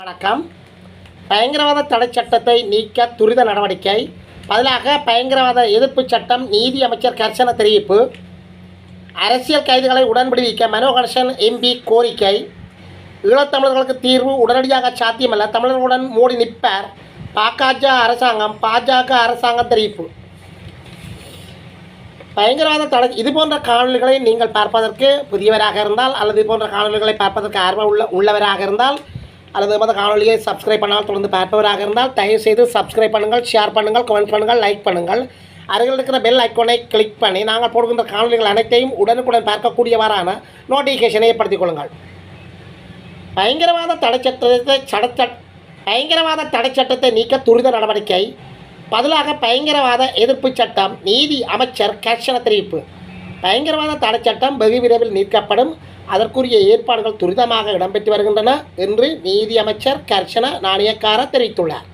வணக்கம். பயங்கரவாத தடை சட்டத்தை நீக்க துரித நடவடிக்கை. பதிலாக பயங்கரவாத எதிர்ப்பு சட்டம் நீதி அமைச்சர் கர்சன தெரிவிப்பு. அரசியல் கைதிகளை உடன் விடுவிக்க மனோ கணேசன் எம்பி கோரிக்கை. ஈழத்தமிழர்களுக்கு தீர்வு உடனடியாக சாத்தியமல்ல. தமிழர்களுடன் மூடி நிற்பார். பாக்காஜ அரசாங்கம் பாஜக அரசாங்கம் தெரிவிப்பு. பயங்கரவாத தடை இது போன்ற காணொலிகளை நீங்கள் பார்ப்பதற்கு புதியவராக இருந்தால் அல்லது இது போன்ற காணொலிகளை பார்ப்பதற்கு ஆர்வம் உள்ள உள்ளவராக இருந்தால் அல்லது எமது காணொலியை சப்ஸ்கிரைப் பண்ணால் தொடர்ந்து பார்ப்பவராக இருந்தால் தயவு செய்து சப்ஸ்கிரைப் பண்ணுங்கள் ஷேர் பண்ணுங்கள் கமெண்ட் பண்ணுங்கள் லைக் பண்ணுங்கள். அருகில் இருக்கிற பெல் ஐக்கோனை கிளிக் பண்ணி நாங்கள் போடுகின்ற காணொலிகள் அனைத்தையும் உடனுக்குடன் பார்க்கக்கூடியவாறான நோட்டிஃபிகேஷனை ஏற்படுத்திக் கொள்ளுங்கள். பயங்கரவாத தடை சட்டத்தை சடச்ச பயங்கரவாத தடை சட்டத்தை நீக்க துரித நடவடிக்கை. பதிலாக பயங்கரவாத எதிர்ப்பு சட்டம் நீதி அமைச்சர் கர்ஷன தெரிவிப்பு. பயங்கரவாத தடை சட்டம் வெகு விரைவில் நீக்கப்படும். அதற்குரிய ஏற்பாடுகள் துரிதமாக இடம்பெற்று வருகின்றன என்று நீதி அமைச்சர் கர்ஷன நாணயக்கார தெரிவித்துள்ளார்.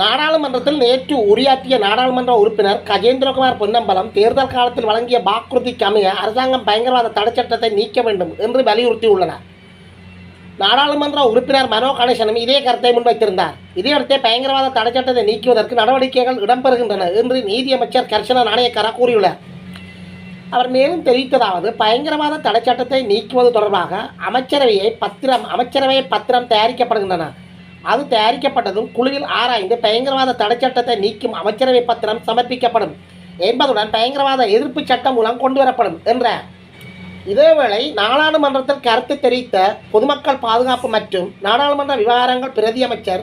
நாடாளுமன்றத்தில் நேற்று உரையாற்றிய நாடாளுமன்ற உறுப்பினர் கஜேந்திரகுமார் பொன்னம்பலம் தேர்தல் காலத்தில் வழங்கிய வாக்குறுதிக்கு அமைய அரசாங்கம் பயங்கரவாத தடைச்சட்டத்தை நீக்க வேண்டும் என்று வலியுறுத்தியுள்ளனர். நாடாளுமன்ற உறுப்பினர் மனோ கணேசனும் இதே கருத்தை முன்வைத்திருந்தார். இதையடுத்தே பயங்கரவாத தடைச்சட்டத்தை நீக்குவதற்கு நடவடிக்கைகள் இடம்பெறுகின்றன என்று நீதியமைச்சர் கர்ஷன நாணயக்காரா கூறியுள்ளார். அவர் மேலும் தெரிவித்ததாவது பயங்கரவாத தடைச்சட்டத்தை நீக்குவது தொடர்பாக அமைச்சரவையை பத்திரம் அமைச்சரவை பத்திரம் தயாரிக்கப்படுகின்றன. அது தயாரிக்கப்பட்டதும் குழுவில் ஆராய்ந்து பயங்கரவாத தடைச்சட்டத்தை நீக்கும் அமைச்சரவை பத்திரம் சமர்ப்பிக்கப்படும். என்பதுடன் பயங்கரவாத எதிர்ப்பு சட்டம் மூலம் கொண்டு வரப்படும் இதேவேளை நாடாளுமன்றத்தில் கருத்து தெரிவித்த பொதுமக்கள் பாதுகாப்பு மற்றும் நாடாளுமன்ற விவகாரங்கள் பிரதியமைச்சர்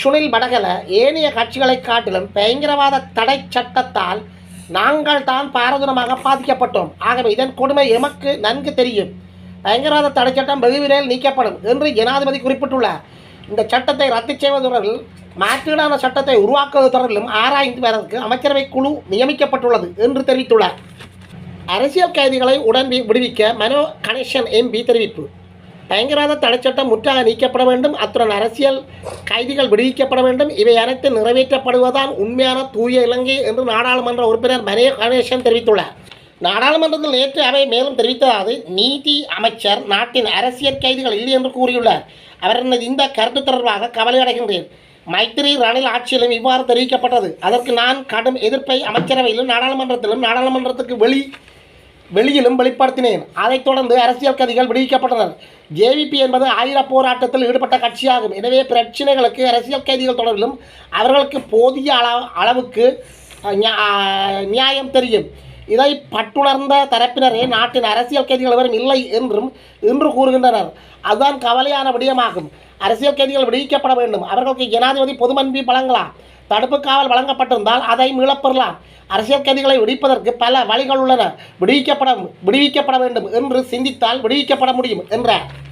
சுனில் படகல ஏனைய கட்சிகளை காட்டிலும் பயங்கரவாத தடை சட்டத்தால் நாங்கள் தான் பாரதூரமாக பாதிக்கப்பட்டோம். ஆகவே இதன் கொடுமை எமக்கு நன்கு தெரியும். பயங்கரவாத தடை சட்டம் வெகு விரைவில் நீக்கப்படும் என்று ஜனாதிபதி குறிப்பிட்டுள்ளார். இந்த சட்டத்தை ரத்து செய்வது தொடர்பில் மாற்றீடான சட்டத்தை உருவாக்குவது தொடர்பிலும் ஆராய்ந்து வருவதற்கு அமைச்சரவை குழு நியமிக்கப்பட்டுள்ளது என்று தெரிவித்துள்ளார். அரசியல் கைதிகளை உடன் வி- விடுவிக்க மனோ கணேசன் எம்பி தெரிவிப்பு. பயங்கரவாத தடைச்சட்டம் முற்றாக நீக்கப்பட வேண்டும். அத்துடன் அரசியல் கைதிகள் விடுவிக்கப்பட வேண்டும். இவை அனைத்து நிறைவேற்றப்படுவதால் உண்மையான தூய இலங்கை என்று நாடாளுமன்ற உறுப்பினர் மனோ கணேசன் தெரிவித்துள்ளார். நாடாளுமன்றத்தில் நேற்று அவை மேலும் தெரிவித்ததாவது நீதி அமைச்சர் நாட்டின் அரசியல் கைதிகள் இல்லை என்று கூறியுள்ளார். அவர் எனது இந்த கருத்து தொடர்பாக கவலை அடைகின்றேன். மைத்திரி ரணில் ஆட்சியிலும் இவ்வாறு தெரிவிக்கப்பட்டது. அதற்கு நான் கடும் எதிர்ப்பை அமைச்சரவையிலும் நாடாளுமன்றத்திலும் நாடாளுமன்றத்துக்கு வெளி வெளியிலும் வெளிப்படுத்தினேன். அதைத் தொடர்ந்து அரசியல் கைதிகள் விடுவிக்கப்பட்டனர். ஜேவிபி என்பது ஆயுத போராட்டத்தில் ஈடுபட்ட கட்சியாகும். எனவே பிரச்சினைகளுக்கு அரசியல் கைதிகள் தொடர்பிலும் அவர்களுக்கு போதிய அளவு அளவுக்கு நியா- நியாயம் தெரியும். இதை பட்டுணர்ந்த தரப்பினரே நாட்டின் அரசியல் கைதிகள் எவரும் இல்லை என்றும் இன்று கூறுகின்றனர். அதுதான் கவலையான விடயமாகும். அரசியல் கைதிகள் விடுவிக்கப்பட வேண்டும். அவர்களுக்கு ஜனாதிபதி பொதுமன்பி வழங்கலாம். தடுப்பு காவல் வழங்கப்பட்டிருந்தால் அதை மீளப்பெறலாம். அரசியல் கைதிகளை விடுவிப்பதற்கு பல வழிகள் உள்ளன. விடுவிக்கப்பட விடுவிக்கப்பட வேண்டும் என்று சிந்தித்தால் விடுவிக்கப்பட முடியும் என்றார்.